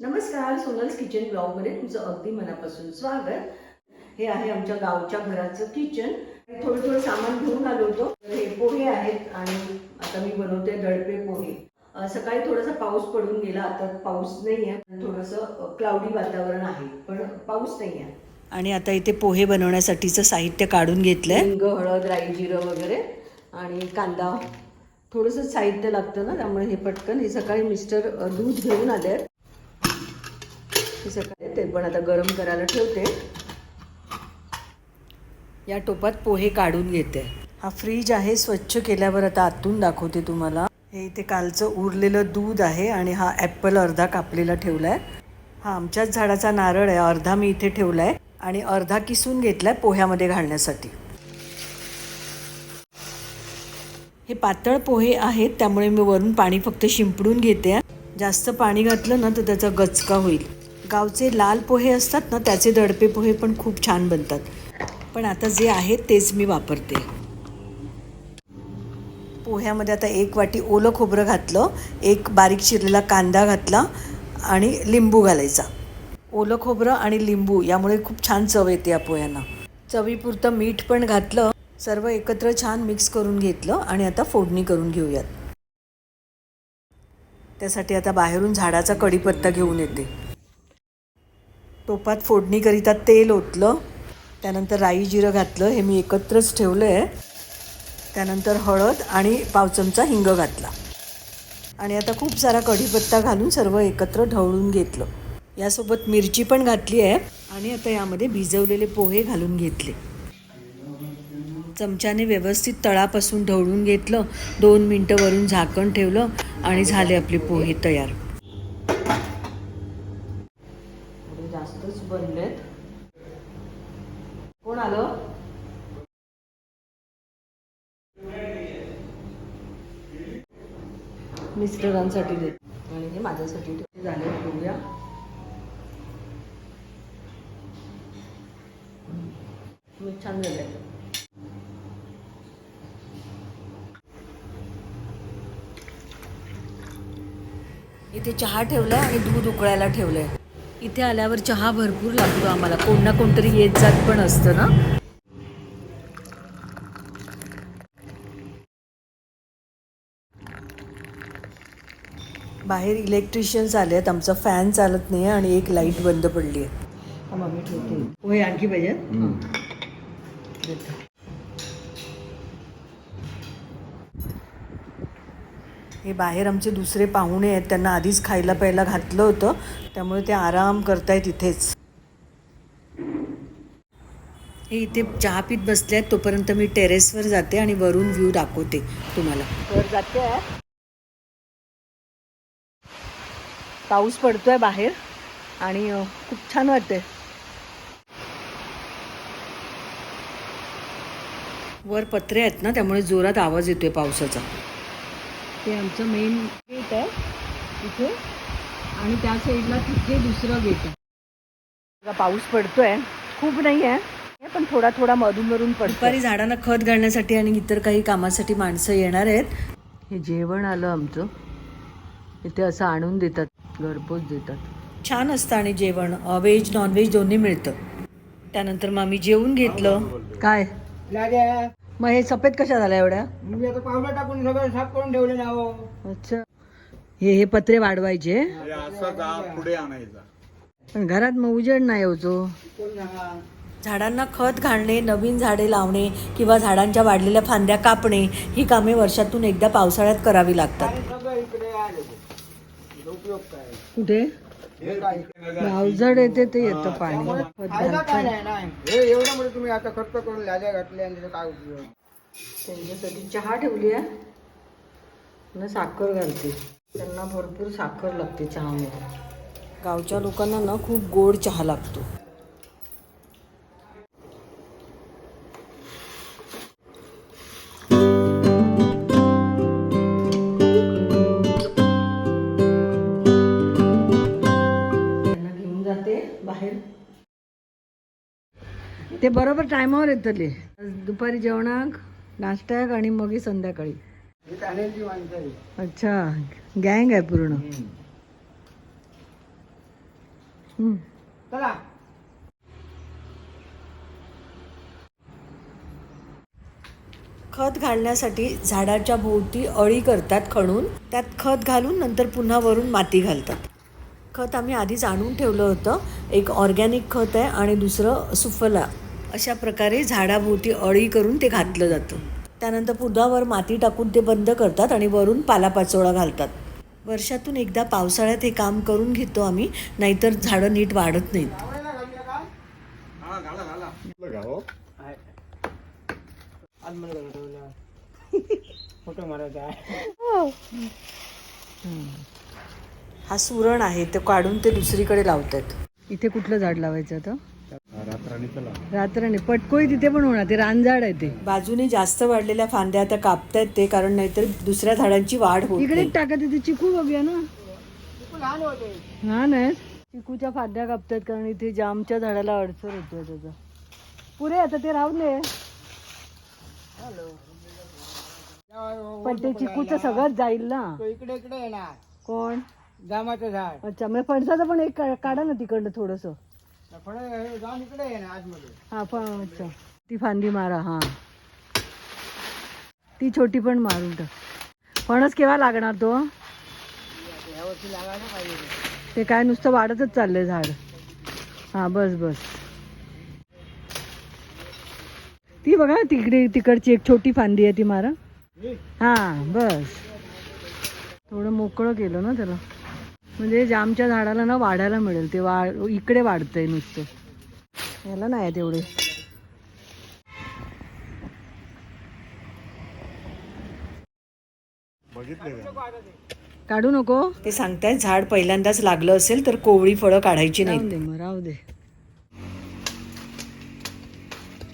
नमस्कार सोनल्स किचन ब्लॉगमध्ये तुमचं अगदी मनापासून स्वागत. हे आहे आमच्या गावच्या घराचं किचन थोडं थोडं सामान घेऊन आलो होतो. हे पोहे आहेत आणि आता मी बनवते दडपे पोहे. सकाळी थोडासा पाऊस पडून गेला आता पाऊस नाही आहे थोडंसं क्लाउडी वातावरण आहे पण पाऊस नाही आहे आणि आता इथे पोहे बनवण्यासाठीचं साहित्य काढून घेतलंय. हिंग हळद राई जिरं वगैरे आणि कांदा. थोडंसं साहित्य लागतं ना त्यामुळे हे पटकन. हे सकाळी मिस्टर दूध घेऊन आले आहेत सकाळी ते पण आता गरम करायला ठेवते. या टोपात पोहे काढून घेते. हा फ्रीज आहे स्वच्छ केल्यावर आता आतून दाखवते तुम्हाला. हे इथे कालचं उरलेलं दूध आहे आणि हा ॲपल अर्धा कापलेला ठेवलाय. हा आमच्याच झाडाचा नारळ आहे अर्धा मी इथे ठेवलाय आणि अर्धा किसून घेतलाय पोह्यामध्ये घालण्यासाठी. हे पातळ पोहे आहेत त्यामुळे मी वरून पाणी फक्त शिंपडून घेते. जास्त पाणी घातलं ना तर त्याचा गचका होईल. गावचे लाल पोहे असतात ना त्याचे दडपे पोहे पण खूप छान बनतात. पण आता जे आहेत तेच मी वापरते. पोह्यामध्ये आता एक वाटी ओलं खोबरं घातलं एक बारीक चिरलेला कांदा घातला आणि लिंबू घालायचा. ओलं खोबरं आणि लिंबू यामुळे खूप छान चव येते या पोह्यांना. चवीपुरतं मीठ पण घातलं सर्व एकत्र छान मिक्स करून घेतलं आणि आता फोडणी करून घेऊयात. त्यासाठी आता बाहेरून झाडाचा कढीपत्ता घेऊन येते. टोपात फोडणीकरिता तेल ओतलं. त्यानंतर राई जिरं घातलं हे मी एकत्रच ठेवलं आहे त्यानंतर हळद आणि पाव चमचा हिंग घातला. आणि आता खूप सारा कढीपत्ता घालून सर्व एकत्र ढवळून घेतलं. यासोबत मिरची पण घातली आहे आणि आता यामध्ये भिजवलेले पोहे घालून घेतले. चमच्याने व्यवस्थित तळापासून ढवळून घेतलं. दोन मिनटं वरून झाकण ठेवलं आणि झाले आपले पोहे तयार थोडे जास्तच बनलेत कोण आलं मिस्टरांसाठी देते. आणि हे माझ्यासाठी झाले बघूया. छान झालं. इथे चहा ठेवलाय आणि दूध उकळायला ठेवलंय. इथे आल्यावर चहा भरपूर लागतो आम्हाला. कोण ना कोणतरी येत जात पण असतं ना? बाहेर इलेक्ट्रिशियन्स आले आहेत आमचा फॅन चालत नाही आणि एक लाइट बंद पडली आहे हा मम्मी ठेवते. पोहे आणखी पाहिजेत देते. हे बाहेर आमचे दुसरे पाहुणे आहेत त्यांना आधीच खायला प्यायला घातलं होतं त्यामुळे ते आराम करतायत इथेच. हे इथे चहा पीत बसले आहेत तोपर्यंत मी टेरेसवर जाते आणि वरून व्ह्यू दाखवते तुम्हाला. वर जाते. आहे पाऊस पडतोय बाहेर आणि खूप छान वाटतंय. वर पत्रे आहेत ना त्यामुळे जोरात आवाज येतोय पावसाचा. ते आमचं मेन गेट आहे इथे. आणि त्या साईडला तिथे दुसरं गेट आहे. पाऊस पडतोय. खूप नाही आहे पण थोडा थोडा मधून मधून पडतो दुपारी झाडांना खत घालण्यासाठी आणि इतर काही कामासाठी माणसं येणार आहेत. हे जेवण आलं आमचं. इथे असं आणून देतात. घरपोच देतात. छान असतं आणि जेवण. व्हेज नॉनव्हेज दोन्ही मिळतं. त्यानंतर मग आम्ही जेवून घेतलं. काय? मग हे सफेद कशा झाल्या एवढ्या? मी आता पावडर टाकून सगळं साफ करून ठेवले ना हो. अच्छा. हे हे पत्रे वाढवायचे? असा जा पुढे आणायचा. पण घरात मग उजेड नाही होतो झाडांना खत घालणे नवीन झाडे लावणे किंवा झाडांच्या वाढलेल्या फांद्या कापणे ही कामे वर्षातून एकदा पावसाळ्यात करावी लागतात आणि सगळं इकडे आले ते. उपयोग काय कुठे? येते ते येतं पाणी. फायदा काय. नाही हे एवढं म्हणजे तुम्ही आता खर्च करून लाद्या घातले आणि त्याचा काय उपयोग? त्यांच्यासाठी चहा ठेवली आहे साखर घालते. त्यांना भरपूर साखर लागते चहामध्ये. गावच्या लोकांना ना खूप गोड चहा लागतो. जाते बाहेर. ते बरोबर टायमावर येतले. दुपारी जेवणाक नाश्त्याक आणि मग संध्याकाळी. अच्छा गँग आहे पूर्ण. हम्म. चला. खत घालण्यासाठी झाडाच्या भोवती अळी करतात खणून. त्यात खत घालून नंतर पुन्हा वरून माती घालतात. खत आम्ही आधीच आणून ठेवलं होतं. एक ऑर्गॅनिक खत आहे आणि दुसरं सुफला. अशा प्रकारे झाडाभोवती अळी करून ते घातलं जातं. त्यानंतर पुन्हा वर माती टाकून ते बंद करतात आणि वरून पालापाचोळा घालतात. वर्षातून एकदा पावसाळ्यात हे काम करून घेतो आम्ही नाहीतर झाडं नीट वाढत नाहीत. हा फोटो मारायचा आहे. हा सुरण आहे ते काढून ते दुसरीकडे लावतात इथे कुठलं झाड लावायचं आता? रात्राने पटकोळी तिथे पण होणार ते रानझाड आहे ते. बाजूने जास्त वाढलेल्या फांद्या आता कापतायत ते कारण नाहीतर दुसऱ्या झाडांची वाढ होत इकडे नाही. एक टाका तिथे चिकू बघूया ना. लहान होते हा नाही चिकूच्या फांद्या कापतात कारण इथे जामच्या झाडाला अडसर होतो त्याचा. पुरे आता ते राहू दे. पण ते चिकूचं सगळंच जाईल ना. तो इकडे इकडे येणार. कोण? जामाचं झाड. अच्छा मग फणसाचं पण एक का- काढा ना तिकडनं थोडस. फळ हे जाऊन इकडे आतमध्ये. हा पण अच्छा. ती फांदी मारा हा. ती छोटी पण मारून टाक. फणस केव्हा लागणार तो? यावर्षी लागायला पाहिजे. ते. ते काय नुसतं वाढतच चाललंय झाड. हा बस बस. ती बघा तिकडे तिकडची एक छोटी फांदी आहे ती मारा. हा बस. थोडं मोकळं केलं ना त्याला. म्हणजे जामच्या झाडाला ना वाढायला मिळेल ते वा इकडे वाढतंय नुसतं. याला नाही तेवढे काढू नको. ते सांगतायत झाड पहिल्यांदाच लागलं असेल तर कोवळी फळं काढायची नाही राहू दे.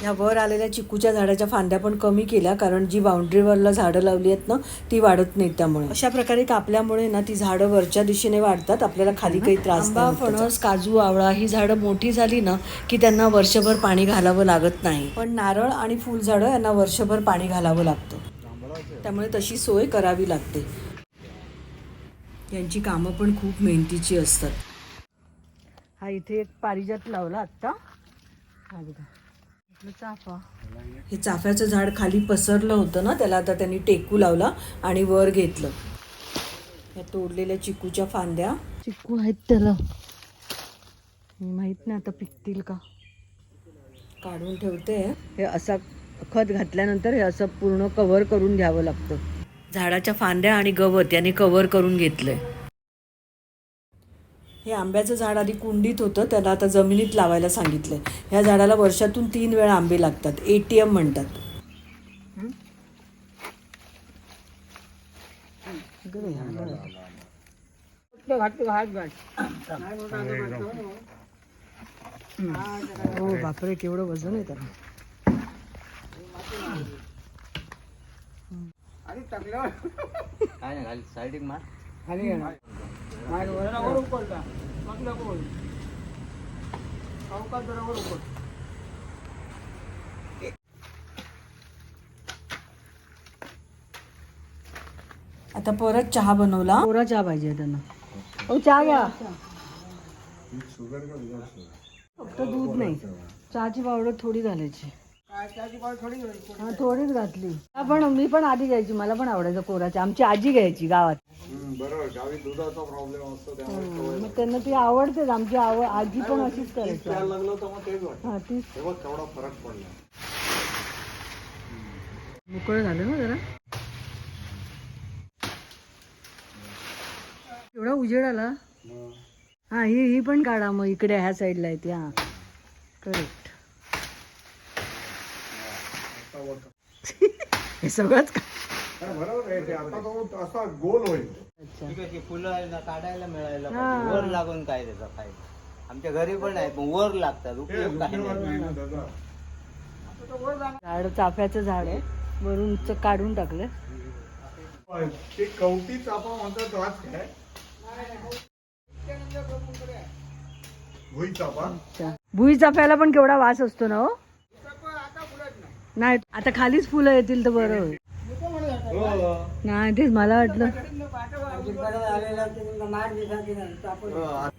ह्या वर आलेल्या चिकूच्या झाडाच्या फांद्या पण कमी केल्या कारण जी बाउंड्रीवरला झाडं लावली आहेत ना ती वाढत नाहीत त्यामुळे. अशा प्रकारे कापल्यामुळे ना ती झाडं वरच्या दिशेने वाढतात आपल्याला खाली काही त्रास आंबा फणस काजू आवळा ही झाडं मोठी झाली ना की त्यांना वर्षभर पाणी घालावं लागत नाही. पण नारळ आणि फुलझाडं यांना वर्षभर पाणी घालावं लागतं. त्यामुळे तशी सोय करावी लागते. यांची कामं पण खूप मेहनतीची असतात. हा इथे एक पारिजात लावला आत्ता. हा बघा. चाफा. हे चाफ्याचं झाड खाली पसरलं होतं ना त्याला आता त्यांनी टेकू लावला आणि वर घेतलं. या तोडलेल्या चिकूच्या फांद्या. चिक्कू आहेत त्याला. माहीत नाही आता पिकतील का. काढून ठेवते. हे असा खत घातल्यानंतर हे असं पूर्ण कव्हर करून घ्यावं लागतं. झाडाच्या फांद्या आणि गवत याने कव्हर करून घेतलंय. हे आंब्याचं झाड आधी कुंडीत होतं त्याला आता जमिनीत लावायला सांगितलंय. ह्या झाडाला वर्षातून तीन वेळा आंबे लागतात एटीएम म्हणतात कुठलं घातलं हात घाट हो बापरे केवढं वजन आहे त्याला. मग नको आता परत चहा बनवला. कोरा चहा पाहिजे त्यांना हो चहा घ्या. फक्त दूध नाही. चहाची पावडर थोडी घालायची. हा थोडीच घातली. हा, पण मी पण आधी घ्यायची. मला पण आवडायचं कोरा चहा आमची आजी घ्यायची गावात. बरोबर गावी दुधाचा प्रॉब्लेम असतो त्यामुळे हं, मग त्यांना ती आवडतेच आमची आवड आजी पण अशीच करायची. प्यायला लागलो तर मग तेच वाटतं. हा ती तेव्हा केवढा फरक पडला. मोकळं झालं ना जरा? एवढा उजेड आला? हा ही ही पण काढा मग इकडे ह्या साईडला आहे ती हा. करेक्ट हे सगळंच का बरोबर आहे ते आता तो असा गोल होईल. अच्छा. ठीक आहे ते फुलं आहे ना काढायला मिळायला हा. पाहिजे. वर लागून काय त्याचा फायदा? आमच्या घरी पण आहेत पण वर लागतात ते उपयोग काय नाही. ना झाड चाफ्याचं झाड आहे. वरून उंच काढून टाकलं ते कवटी चापा म्हणतात काय? भुई चापा अच्छा. भुई चाफ्याला पण केवढा वास असतो ना हो? नाही आता खालीच फुलं येतील तर बरं होईल. नाही तेच मला वाटलं.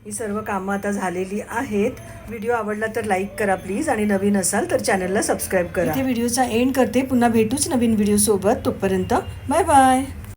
ही सर्व कामं आता झालेली आहेत. व्हिडिओ आवडला तर लाईक करा प्लीज आणि नवीन असाल तर चॅनलला सबस्क्राईब करा. इथे व्हिडिओचा एंड करते. पुन्हा भेटूच नवीन व्हिडिओ सोबत. तोपर्यंत बाय बाय